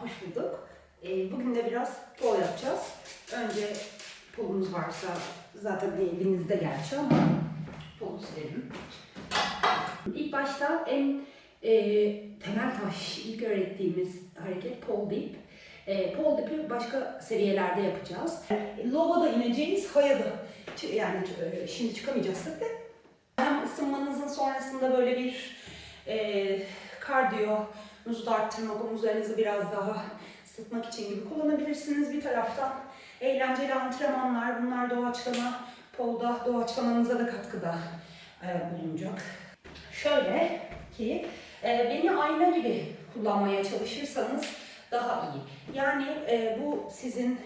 Hoş bulduk. Ee, bugün de biraz pol yapacağız. Önce polumuz varsa zaten elinizde gerçi ama polu silelim. İlk başta en e, temel taş, ilk öğrettiğimiz hareket pole dip. E, pole dip'i başka seviyelerde yapacağız. Low'a da ineceğiz, high'a da. Ç- Yani e, şimdi çıkamayacağız tabii. Hem ısınmanızın sonrasında böyle bir e, kardiyonuzu da arttırmak, omuzlarınızı biraz daha ısıtmak için gibi kullanabilirsiniz. Bir taraftan eğlenceli antrenmanlar, bunlar doğaçlama, polda doğaçlamanıza da katkıda e, bulunacak. Şöyle ki e, beni ayna gibi kullanmaya çalışırsanız daha iyi. Yani e, bu sizin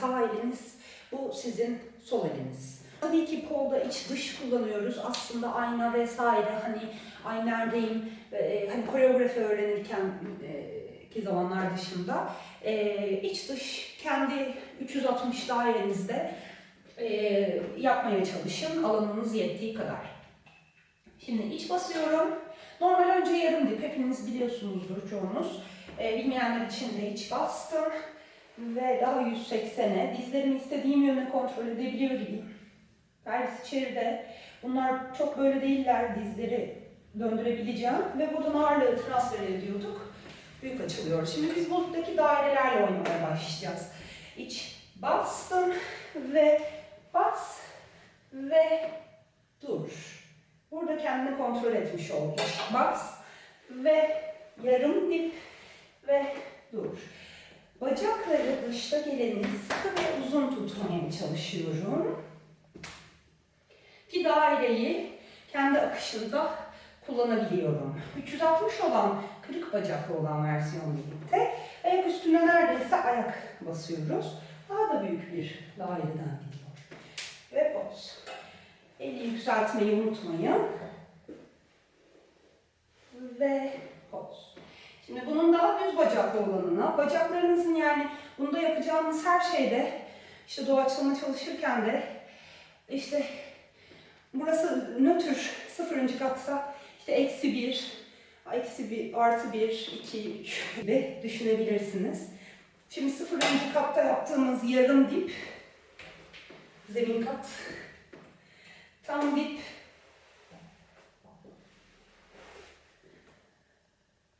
sağ eliniz, bu sizin sol eliniz. Tabii ki polda iç dış kullanıyoruz. Aslında ayna vesaire hani ay neredeyim, e, hani koreografi öğrenirken e, ki zamanlar dışında e, iç dış kendi 360 dairenizde e, yapmaya çalışın alanınız yettiği kadar. Şimdi iç basıyorum. Normal önce yarım dip. Hepiniz biliyorsunuzdur çoğunuz. E, bilmeyenler için de iç bastım. Ve daha 180'e dizlerimi istediğim yöne kontrol edebiliyor gibiyim. Pelvis içeride. Bunlar çok böyle değiller dizleri döndürebileceğim. Ve buradan ağırlığı transfer ediyorduk. Büyük açılıyor. Şimdi biz buradaki dairelerle oynamaya başlayacağız. İç bastım ve bas ve dur. Burada kendini kontrol etmiş ol. İç bas ve yarım dip ve dur. Bacakları dışta geleni sıkı ve uzun tutmaya çalışıyorum. Ki daireyi kendi akışında kullanabiliyorum. 360 olan, kırık bacaklı olan versiyon birlikte ayak üstüne neredeyse ayak basıyoruz. Daha da büyük bir daireden gidiyor. Ve poz. Eli yükseltmeyi unutmayın. Ve poz. Şimdi bunun daha düz bacaklı olanına, bacaklarınızın yani bunda yapacağınız her şeyde, işte doğaçlama çalışırken de, işte burası nötr sıfırıncı katsa, işte eksi bir, eksi bir, artı bir, iki, üç gibi düşünebilirsiniz. Şimdi sıfırıncı katta yaptığımız yarım dip, zemin kat, tam dip,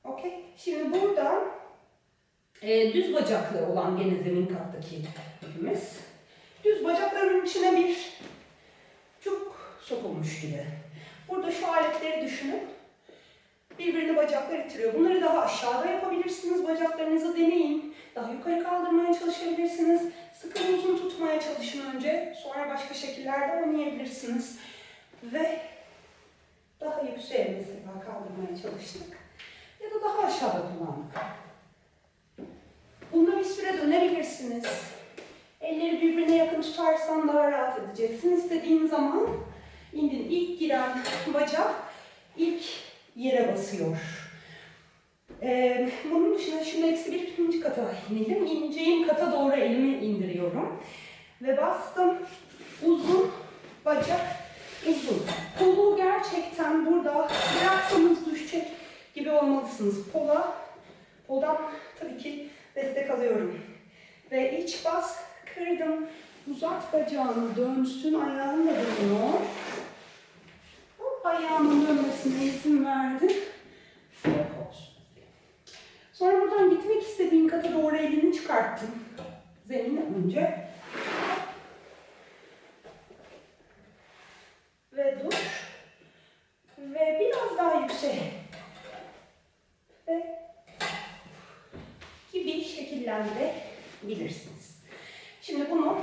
Okey. Şimdi burada e, düz bacaklı olan gene zemin kattaki ipimiz. Gibi. Burada şu aletleri düşünün. Birbirini bacaklar itiriyor. Bunları daha aşağıda yapabilirsiniz. Bacaklarınızı deneyin. Daha yukarı kaldırmaya çalışabilirsiniz. Sıkı uzun tutmaya çalışın önce. Sonra başka şekillerde oynayabilirsiniz. Ve daha yükseğe mesela kaldırmaya çalıştık ya da daha aşağıda kullandık. Bunda bir süre dönebilirsiniz. Elleri birbirine yakın tutarsan daha rahat edeceksin. İstediğin zaman indin. İlk giren bacak ilk yere basıyor. Ee, bunun dışında şimdi eksi bir ikinci kata inelim. İneceğim kata doğru elimi indiriyorum. Ve bastım. Uzun bacak uzun. Kolu gerçekten burada bıraksanız düşecek gibi olmalısınız. Pola, poldan tabii ki destek alıyorum. Ve iç bas, kırdım. Uzat bacağını dönsün, ayağın da dönüyor. Ayağımın dönmesine izin verdim. Sonra buradan gitmek istediğin kata doğru elini çıkarttın. Zemine önce. Ve dur. Ve biraz daha yüksek ve gibi şekillendirebilirsiniz. Şimdi bunu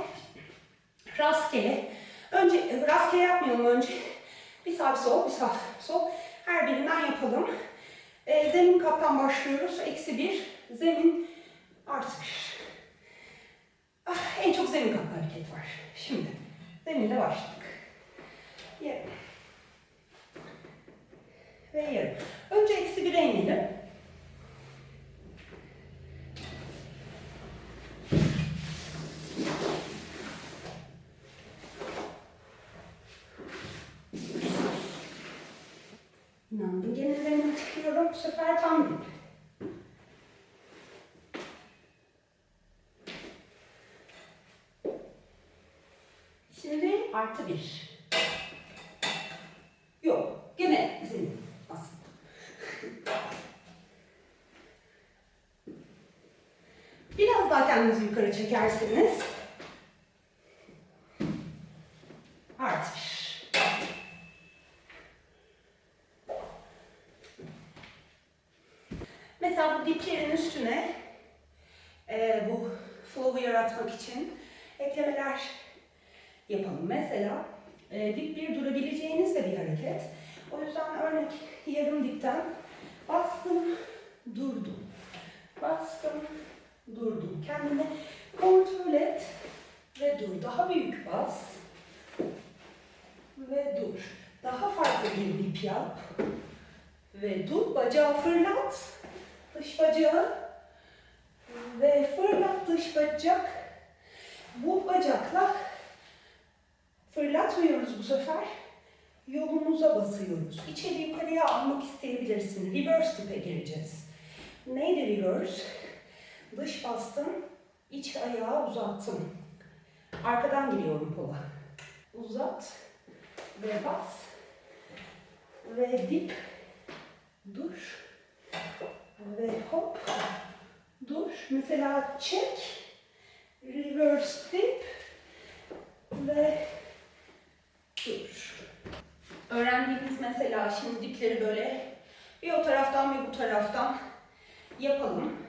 rastgele, önce rastgele yapmayalım önce. Bir sağ bir sol, bir sağ bir sol. Her birinden yapalım. E, zemin kattan başlıyoruz. Eksi bir, zemin artı bir. Ah, en çok zemin katta hareket var. Şimdi zeminde başladık. Yarım. Ve yarım. Önce eksi bire inelim. Hmm, yenilerini tıkıyorum. Bu sefer tam gibi. Şimdi artı bir. Yok. Gene zil aslında. Biraz daha kendinizi yukarı çekerseniz Mesela bu diplerin üstüne e, bu flow'u yaratmak için eklemeler yapalım. Mesela e, dip bir durabileceğiniz de bir hareket. O yüzden örnek yarım dipten bastım, durdum. Bastım, durdum. Kendini kontrol et ve dur. Daha büyük bas ve dur. Daha farklı bir dip yap ve dur. Bacağı fırlat. Dış bacağı ve fırlat dış bacak. Bu bacakla fırlatmıyoruz bu sefer. Yolumuza basıyoruz. İçeri yukarıya almak isteyebilirsin. Reverse tipe gireceğiz. Neydi reverse? Dış bastım, iç ayağı uzattım. Arkadan giriyorum pola. Uzat ve bas ve dip dur ve hop dur. Mesela çek reverse dip ve dur. Öğrendiğimiz mesela şimdi dipleri böyle bir o taraftan bir bu taraftan yapalım.